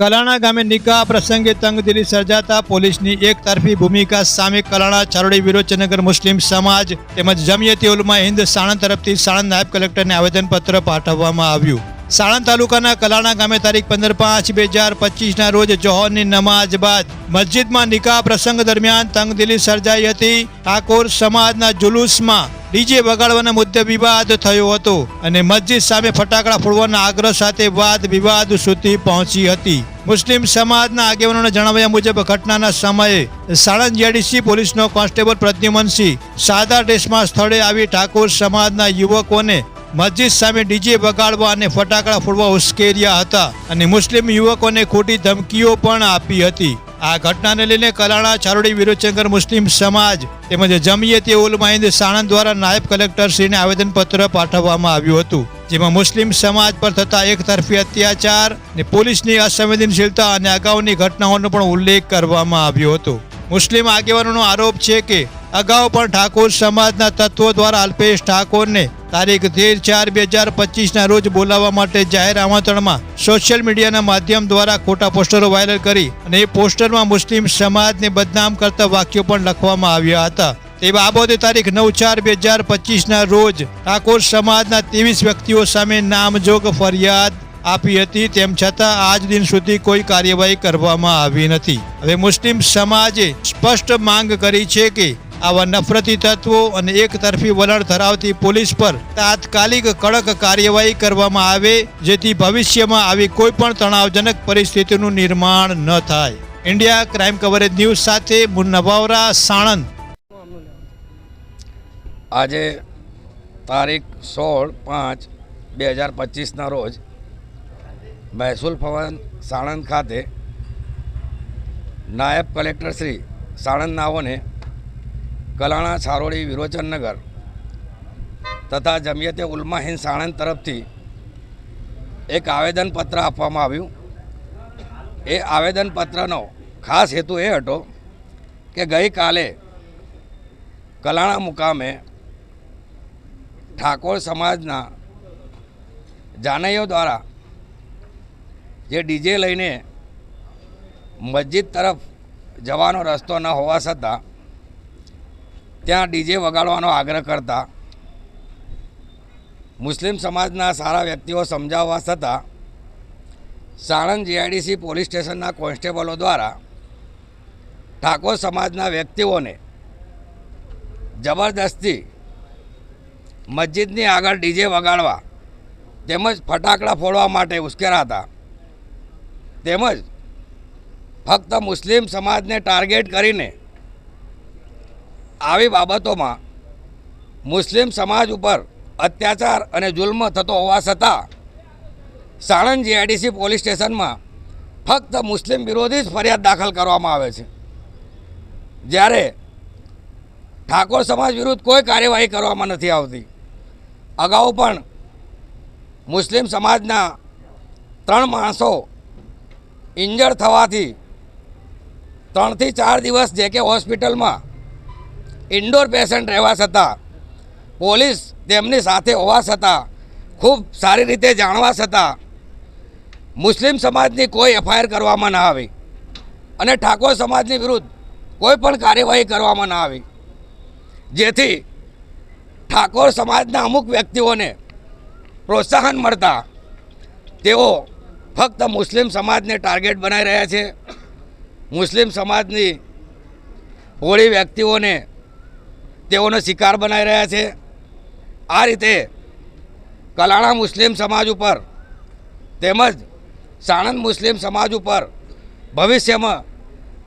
કલાણા ગામે નિકાહ પ્રસંગે તંગદિલી સર્જાતા પોલીસની એક તરફી ભૂમિકા સામે કલાણા ચારોડી વિરોચનગર મુસ્લિમ સમાજ તેમજ જમિયતી ઉલમા હિન્દ સાણંદ તરફથી સાણંદ નાયબ કલેક્ટરને આવેદનપત્ર પાઠવવામાં આવ્યું. સાણંદ તાલુકાના કલાણા ગામે તારીખ પંદર પાંચ બે હજાર પચીસના રોજ જોહરની નમાઝ બાદ મસ્જિદમાં નિકાહ પ્રસંગ દરમિયાન તંગદિલી સર્જાઈ હતી. ઠાકોર સમાજના જુલુસમાં ડીજે વગાડવાના મુદ્દે વિવાદ થયો હતો અને મસ્જિદ સામે ફટાકડા ફોડવાના આગ્રહ સાથે વાદ વિવાદ સુધી પહોંચી હતી. મુસ્લિમ સમાજના આગેવાનોને જણાવ્યા મુજબ ઘટનાના સમયે સાણંદ જેડીસી પોલીસનો કોન્સ્ટેબલ પ્રદ્યુમનસિંહ સાદા ડ્રેસમાં સ્થળે આવી ઠાકોર સમાજના યુવકોને મસ્જિદ સામે ડીજે વગાડવા અને ફટાકડા ફોડવા ઉશ્કેર્યા હતા અને મુસ્લિમ યુવકોને ખોટી ધમકીઓ પણ આપી હતી. આ ઘટનાને લઈને કલાણા, ચારોડી વિરોચંકર મુસ્લિમ સમાજ તેમજ જમિયતી ઉલમા હિન્દ સાણંદ દ્વારા નાયબ કલેક્ટરશ્રીને આવેદનપત્ર પાઠવવામાં આવ્યું હતું, જેમાં મુસ્લિમ સમાજ પર થતા એક તરફી અત્યાચાર અને પોલીસની અસંવેદનશીલતા અને અગાઉની ઘટનાઓનો પણ ઉલ્લેખ કરવામાં આવ્યો હતો. મુસ્લિમ આગેવાનોનો આરોપ છે કે, અગાઉ પણ ઠાકોર સમાજના તત્વો દ્વારા અલ્પેશ ઠાકોરને તારીખ તેર ચાર બે હજાર પચીસના રોજ બોલાવવા માટે જાહેર આમંત્રણમાં સોશિયલ મીડિયાના માધ્યમ દ્વારા ખોટા પોસ્ટરો વાયરલ કરી અને એ પોસ્ટરમાં મુસ્લિમ સમાજને બદનામ કરતા વાક્યો પણ લખવામાં આવ્યા હતા. તે બાબતે તારીખ નવ ચાર બે હજાર પચીસના રોજ ઠાકોર સમાજના ત્રેવીસ વ્યક્તિઓ સામે નામજોગ ફરિયાદ આપી હતી. તેમ છતાં આજ દિન સુધી કોઈ કાર્યવાહી કરવામાં આવી નથી. હવે મુસ્લિમ સમાજે સ્પષ્ટ માંગ કરી છે કે આવા નફરતી તત્વો અને એક તરફી વલણ ધરાવતી પોલીસ પર તાત્કાલિક કડક કાર્યવાહી કરવામાં આવે, જેથી ભવિષ્યમાં આવી કોઈ પણ તણાવજનક પરિસ્થિતિનું નિર્માણ ન થાય. ઇન્ડિયા ક્રાઇમ કવરેજ ન્યૂઝ સાથે મુન્ના વાવરા સાણંદ. આજે તારીખ સોળ પાંચ બે હજાર પચીસના રોજ મહેસૂલ ભવન સાણંદ ખાતે નાયબ કલેક્ટર શ્રી સાણંદ નાઓને કલાણા છારોડી, વિરોચનનગર તથા જમિયતે ઉલમા હિંદ સાણંદ તરફથી એક આવેદનપત્ર આપવામાં આવ્યું. એ આવેદનપત્રનો ખાસ હેતુ એ હતો કે ગઈકાલે કલાણા મુકામે ઠાકોર સમાજના જાનૈયો દ્વારા જે ડીજે લઈને મસ્જિદ તરફ જવાનો રસ્તો ન હોવા છતાં ત્યાં ડીજે વગાડવાનો આગ્રહ કરતા મુસ્લિમ સમાજના સારા વ્યક્તિઓ સમજાવવા છતાં સાણંદ જીઆઈડીસી પોલીસ સ્ટેશનના કોન્સ્ટેબલો દ્વારા ઠાકોર સમાજના વ્યક્તિઓને જબરદસ્તી મસ્જિદની આગળ ડીજે વગાડવા તેમજ ફટાકડા ફોડવા માટે ઉશ્કેરાતા તેમજ ફક્ત મુસ્લિમ સમાજને ટાર્ગેટ કરીને આવી બાબતોમાં મુસ્લિમ સમાજ ઉપર અત્યાચાર અને જુલ્મ થતો હોવા છતાં સાણંદ જીઆઈડીસી પોલીસ સ્ટેશનમાં ફક્ત મુસ્લિમ વિરોધી જ ફરિયાદ દાખલ કરવામાં આવે છે. જ્યારે ઠાકોર સમાજ વિરુદ્ધ કોઈ કાર્યવાહી કરવામાં નથી આવતી. અગાઉ પણ મુસ્લિમ સમાજના ત્રણ માણસો ઇન્જર્ડ થવાથી ત્રણથી ચાર દિવસ જે કે હોસ્પિટલમાં ઇન્ડોર પેશન્ટ રહેવા છતાં પોલીસ તેમની સાથે હોવા છતાં ખૂબ સારી રીતે જાણવા છતાં મુસ્લિમ સમાજની કોઈ એફઆઈઆર કરવામાં ના આવી અને ઠાકોર સમાજની વિરુદ્ધ કોઈ પણ કાર્યવાહી કરવામાં ના આવી. જેથી ઠાકોર સમાજના અમુક વ્યક્તિઓને પ્રોત્સાહન મળતા તેઓ ફક્ત મુસ્લિમ સમાજને ટાર્ગેટ બનાવી રહ્યા છે. મુસ્લિમ સમાજની હોળી વ્યક્તિઓને તેઓનો શિકાર બનાવી રહ્યા છે. આ રીતે કલાણા મુસ્લિમ સમાજ ઉપર તેમજ સાણંદ મુસ્લિમ સમાજ ઉપર ભવિષ્યમાં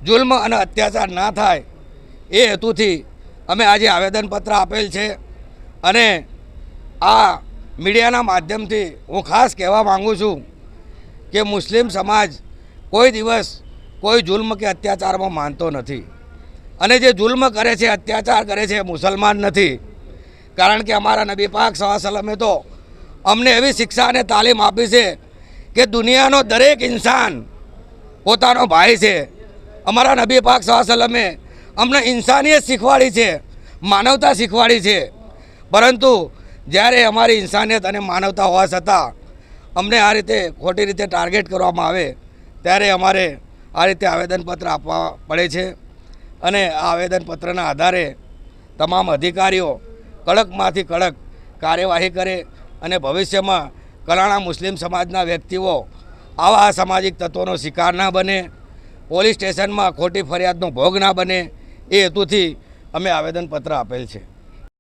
જુલ્મ અને અત્યાચાર ના થાય એ હેતુથી અમે આજે આવેદનપત્ર આપેલ છે અને આ મીડિયાના માધ્યમથી હું ખાસ કહેવા માગું છું કે મુસ્લિમ સમાજ કોઈ દિવસ કોઈ જુલ્મ કે અત્યાચારમાં માનતો નથી. અને જે જુલ્મ કરે છે, અત્યાચાર કરે છે મુસલમાન નથી. કારણ કે અમારા નબી પાક સલમે તો અમને એવી શિક્ષા અને તાલીમ આપી છે કે દુનિયાનો દરેક ઇન્સાન પોતાનો ભાઈ છે. અમારા નબી પાક સલમે અમને ઇન્સાનિયત શીખવાડી છે, માનવતા શીખવાડી છે. પરંતુ જ્યારે અમારી ઇન્સાનિયત અને માનવતા હોવા છતાં અમને આ રીતે ખોટી રીતે ટાર્ગેટ કરવામાં આવે, ત્યારે અમારે આ રીતે આવેદનપત્ર આપવા પડે છે. અને આ આવેદનપત્રના આધારે તમામ અધિકારીઓ કડકમાંથી કડક કાર્યવાહી કરે અને ભવિષ્યમાં કલાણા મુસ્લિમ સમાજના વ્યક્તિઓ આવા અસામાજિક તત્વોનો શિકાર ના બને, પોલીસ સ્ટેશનમાં ખોટી ફરિયાદનો ભોગ ના બને, એ હેતુથી અમે આવેદનપત્ર આપેલ છે.